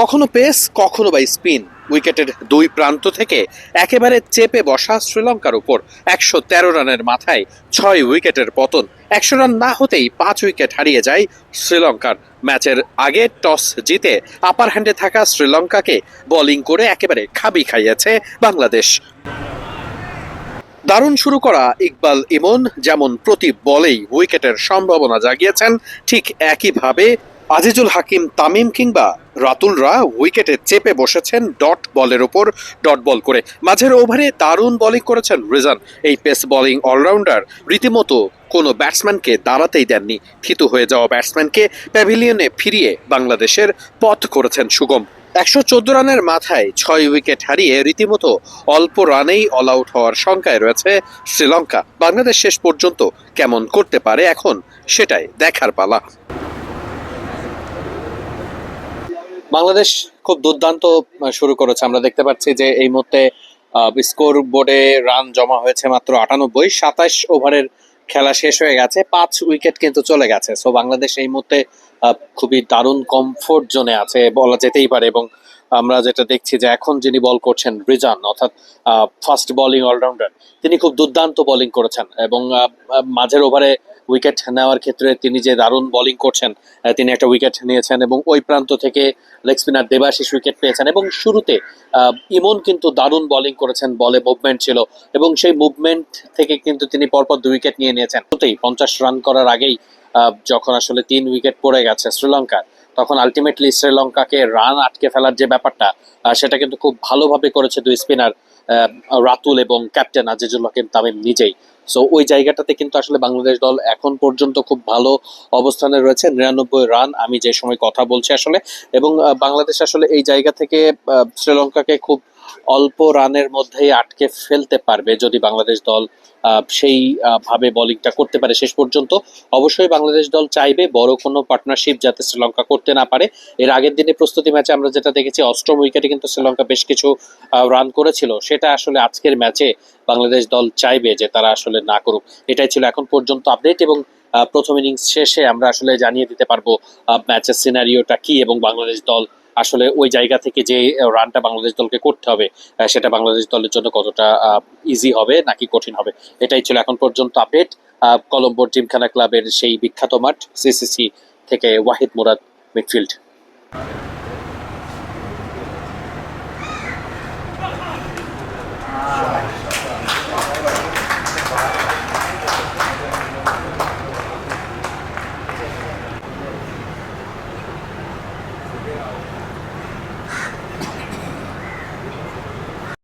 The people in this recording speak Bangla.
কখনো পেস, কখনো বা স্পিন। উইকেটের দুই প্রান্ত থেকে একেবারে চেপে বসা শ্রীলঙ্কার উপর একশো তেরো রানের মাথায় ছয় উইকেটের পতন। একশো রান না হতেই পাঁচ উইকেট হারিয়ে যায় শ্রীলঙ্কার। ম্যাচের আগে টস জিতে আপার হ্যান্ডে থাকা শ্রীলঙ্কাকে বোলিং করে একেবারে খাবি খাইয়েছে বাংলাদেশ। দারুণ শুরু করা ইকবাল ইমন, যেমন প্রতি বলেই উইকেটের সম্ভাবনা জাগিয়েছেন, ঠিক একইভাবে আজিজুল হাকিম, তামিম কিংবা রাতুলরা উইকেটে চেপে বসেছেন ডট বলের ওপর, ডট বল করে। মাঝের ওভারে দারুণ বোলিং করেছেন রিজান। এই পেস বোলিং অলরাউন্ডার রীতিমতো কোনো ব্যাটসম্যানকে দাঁড়াতেই দেননি। থিতু হয়ে যাওয়া ব্যাটসম্যানকে প্যাভিলিয়নে ফিরিয়ে বাংলাদেশের পথ করেছেন সুগম। একশো চোদ্দ রানের মাথায় ছয় উইকেট হারিয়ে রীতিমতো অল্প রানেই অল আউট হওয়ার শঙ্কায় রয়েছে শ্রীলঙ্কা। বাংলাদেশ শেষ পর্যন্ত কেমন করতে পারে এখন সেটাই দেখার পালা। বাংলাদেশ খুব দুর্দান্ত শুরু করেছে। আমরা দেখতে পাচ্ছি যে এই মুহূর্তে স্কোর বোর্ডে রান জমা হয়েছে মাত্র আটানব্বই। সাতাশ ওভারের খেলা শেষ হয়ে গেছে। পাঁচ উইকেট কিন্তু চলে গেছে। সো বাংলাদেশ এই মুহূর্তে খুবই দারুণ কমফোর্ট জোনে আছে, বলা যেতেই পারে। এবং আমরা যেটা দেখছি যে এখন যিনি বল করছেন রিজান অর্থাৎ ফার্স্ট বোলিং অলরাউন্ডার তিনি খুব দুর্দান্ত বোলিং করেছেন। এবং মাঝের ওভারে উইকেট নেওয়ার ক্ষেত্রে তিনি যে দারুণ বোলিং করছেন তিনি একটা উইকেট নিয়েছেন এবং ওই প্রান্ত থেকে লেগ স্পিনার দেবাশিস উইকেট পেয়েছেন। এবং শুরুতে ইমন কিন্তু দারুণ বোলিং করেছেন, বলে মুভমেন্ট ছিল। এবং সেই মুভমেন্ট থেকে কিন্তু তিনি পরপর দুই উইকেট নিয়ে নিয়েছেন। পঞ্চাশ রান করার আগেই যখন আসলে তিন উইকেট পড়ে গেছে শ্রীলঙ্কার, তখন আলটিমেটলি শ্রীলঙ্কাকে রান আটকে ফেলার যে ব্যাপারটা সেটা কিন্তু খুব ভালোভাবে করেছে দুই স্পিনার রাতুল এবং ক্যাপ্টেন আজিজুল হাকিম তামিম নিজেই। সো ওই জায়গাটাতে কিন্তু আসলে বাংলাদেশ দল এখন পর্যন্ত খুব ভালো অবস্থানে রয়েছে, নিরানব্বই রান আমি যে সময় কথা বলছি আসলে, এবং বাংলাদেশ আসলে এই জায়গা থেকে শ্রীলঙ্কাকে খুব অল্প রানের মধ্যেই আটকে ফেলতে পারবে যদি বাংলাদেশ দল সেই ভাবে বোলিংটা করতে পারে শেষ পর্যন্ত। অবশ্যই বাংলাদেশ দল চাইবে বড় কোনো পার্টনারশিপ যাতে শ্রীলঙ্কা করতে না পারে। এর আগের দিনে প্রস্তুতি ম্যাচে আমরা যেটা দেখেছি, অষ্টম উইকেটে কিন্তু শ্রীলঙ্কা বেশ কিছু রান করেছিল। সেটা আসলে আজকের ম্যাচে বাংলাদেশ দল চাইবে যে তারা আসলে না করুক। এটাই ছিল এখন পর্যন্ত আপডেট এবং প্রথম ইনিংস শেষে আমরা আসলে জানিয়ে দিতে পারব ম্যাচের সিনারিওটা কি এবং বাংলাদেশ দল আসলে ওই জায়গা থেকে যে রানটা বাংলাদেশ দলকে করতে হবে সেটা বাংলাদেশ দলের জন্য কতটা ইজি হবে নাকি কঠিন হবে, এটাই ছিল এখন পর্যন্ত আপডেট কলম্বোর জিমখানা ক্লাবের সেই বিখ্যাত মাঠ সিসিসি থেকে ওয়াহিদ মুরাদ মিডফিল্ড